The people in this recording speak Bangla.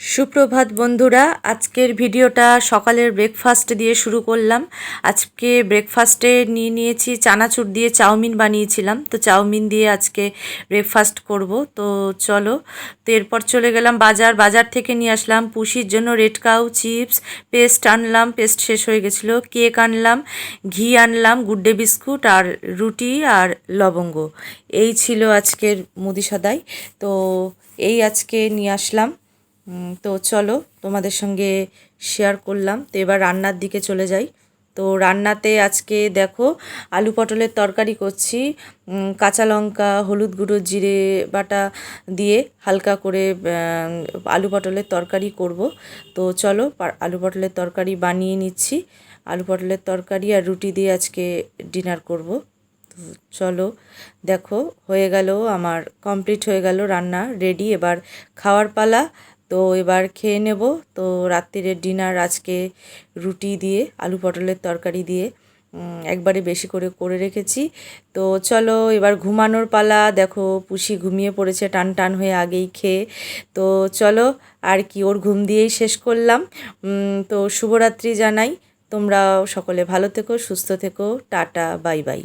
সুপ্রভাত বন্ধুরা, আজকের ভিডিওটা সকালের ব্রেকফাস্ট দিয়ে শুরু করলাম। আজকে ব্রেকফাস্টে নিয়ে নিয়েছি, চানাচুর দিয়ে চাউমিন বানিয়েছিলাম। তো চাউমিন দিয়ে আজকে ব্রেকফাস্ট করব। তো চলো, তো এরপর চলে গেলাম বাজার। বাজার থেকে নিয়ে আসলাম পুষির জন্য রেড কাউ চিপস পেস্ট আনলাম পেস্ট শেষ হয়ে গেছিল। কেক আনলাম, ঘি আনলাম গুড্ডে বিস্কুট আর রুটি আর লবঙ্গ। এই ছিল আজকের মুদি সদাই তো এই আজকে নিয়ে আসলাম। তো চলো তোমাদের সঙ্গে শেয়ার করলাম। তো এবার রান্নার দিকে চলে যাই। তো রান্নাতে আজকে দেখো আলু পটলের তরকারি করছি কাঁচা লঙ্কা, হলুদ গুঁড়ো, জিরে বাটা দিয়ে হালকা করে আলু পটলের তরকারি করব। তো চলো আলু পটলের তরকারি বানিয়ে নিচ্ছি। আলু পটলের তরকারি আর রুটি দিয়ে আজকে ডিনার করব। তো চলো দেখো, হয়ে গেল আমার কমপ্লিট হয়ে গেল রান্না রেডি এবার খাওয়ার পালা তো এবার খেয়ে নেব। তো রাত্রিরের ডিনার আজকে রুটি দিয়ে, আলু পটলের তরকারি দিয়ে একবারে বেশি করে করে রেখেছি। তো চলো এবার ঘুমানোর পালা। দেখো পুষি ঘুমিয়ে পড়েছে, টান টান হয়ে আগেই খেয়ে। তো চলো আর কি, ওর ঘুম দিয়েই শেষ করলাম। তো শুভরাত্রি জানাই। তোমরাও সকলে ভালো থেকো, সুস্থ থেকো। Tata, bye bye.